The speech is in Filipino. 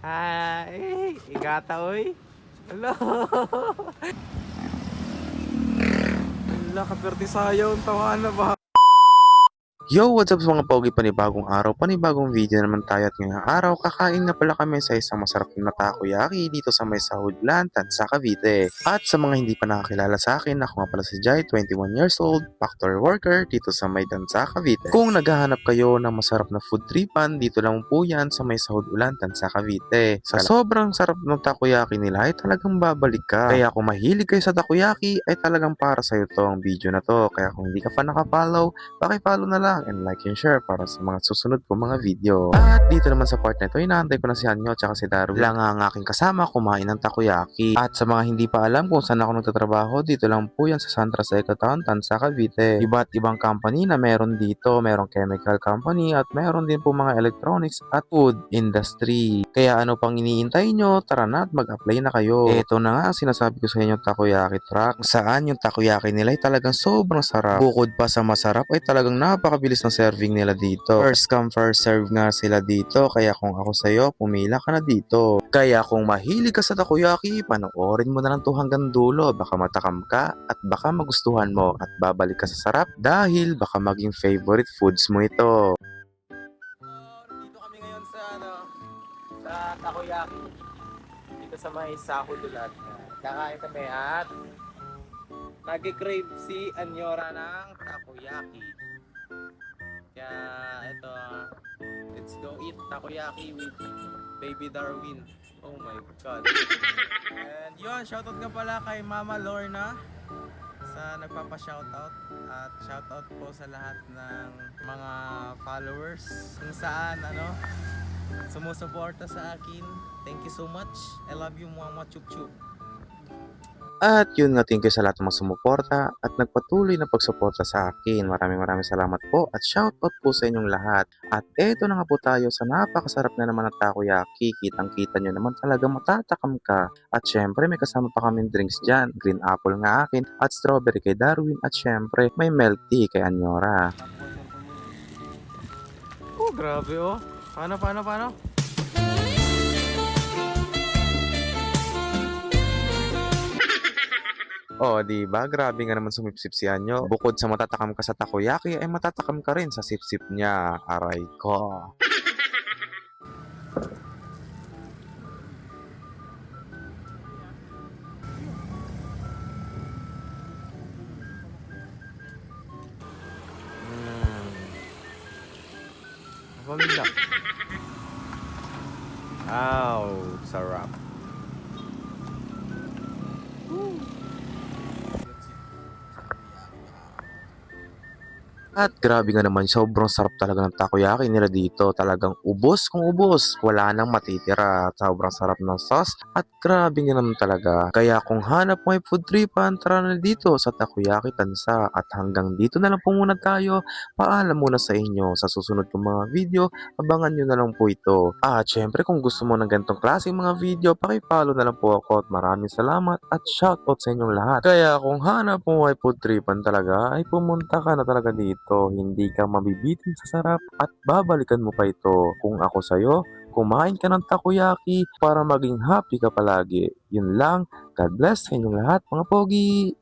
Hi! Igata, oy! Hello! Wala, kaperte sayaw. Tawa na ba? Yo, what's up mga pogi? Panibagong araw, panibagong video naman tayo at ngayong araw, kakain na pala kami sa isang masarap na takoyaki dito sa may Sahudlan, Tansa, Cavite. At sa mga hindi pa nakakilala sa akin, ako nga pala si Jai, 21 years old, factory worker dito sa may Tansa, Cavite. Kung naghahanap kayo ng masarap na food tripan, dito lang po yan sa may Sahudulan, Tansa, Cavite. Sa sobrang sarap ng takoyaki nila ay talagang babalik ka. Kaya kung mahilig kayo sa takoyaki, ay talagang para sa'yo to ang video na to. Kaya kung hindi ka pa nakapollow, pakipollow na lang and like and share para sa mga susunod ko mga video. At dito naman sa part na ito, inaantay ko na si Anyo at si Darwin. Lang ang aking kasama kumain ng takoyaki. At sa mga hindi pa alam kung saan ako nagtatrabaho, dito lang po yan sa Santa Rosa Ecotown, Tansa, Cavite. Iba't ibang company na meron dito. Merong chemical company at meron din po mga electronics at food industry. Kaya ano pang iniintay nyo, tara na at mag-apply na kayo. Ito na nga ang sinasabi ko sa inyo takoyaki truck. Saan yung takoyaki nila ay talagang sobrang sarap. Bukod pa sa masarap ay talagang napakabilis ng serving nila dito. First come first serve nga sila dito kaya kung ako sa'yo, pumila ka na dito. Kaya kung mahilig ka sa takoyaki, panoorin mo na lang to hanggang dulo. Baka matakam ka at baka magustuhan mo at babalik ka sa sarap dahil baka maging favorite foods mo ito. Takoyaki. Dito sa may Sahudulan. Kakain kami at nag-crave si Anyora ng Takoyaki. Kaya ito, let's go eat Takoyaki with Baby Darwin. Oh my God. And yun, shoutout nga pala kay Mama Lorna sa nagpapa-shoutout at shoutout po sa lahat ng mga followers kung saan ano sumusuporta sa akin. Thank you so much. I love you mama chup chup. At yun nga, thank you sa lahat ng mga sumuporta at nagpatuloy na pagsuporta sa akin. Maraming maraming salamat po at shoutout po sa inyong lahat. At eto na nga po tayo sa napakasarap na naman ng takoyaki. Kitang kita nyo naman talaga matatakam ka. At syempre may kasama pa kaming drinks dyan. Green apple nga akin at strawberry kay Darwin. At syempre may milk tea kay Anyora. Oh, grabe oh. Paano, paano, paano? Oh, di ba? Grabe nga naman sumipsip si Anyo. Bukod sa matatakam ka sa takoyaki, ay matatakam ka rin sa sipsip niya. Aray ko. Pamilya. Aw, sarap. At grabe nga naman, sobrang sarap talaga ng takoyaki nila dito. Talagang ubos kung ubos. Wala nang matitira. Sobrang sarap ng sauce. At grabe nga naman talaga. Kaya kung hanap mo ay food tripan, tara na dito sa Takoyaki Tansa. At hanggang dito na lang po muna tayo. Paalam muna sa inyo. Sa susunod kong mga video, abangan nyo na lang po ito. At syempre kung gusto mo ng ganitong klaseng mga video, pakipollow na lang po ako. At maraming salamat at shoutout sa inyong lahat. Kaya kung hanap mo ay food tripan talaga, ay pumunta ka na talaga dito. Hindi ka mabibitin sa sarap at babalikan mo pa ito. Kung ako sa'yo, kumain ka ng takoyaki para maging happy ka palagi. Yun lang. God bless sa inyong lahat mga pogi!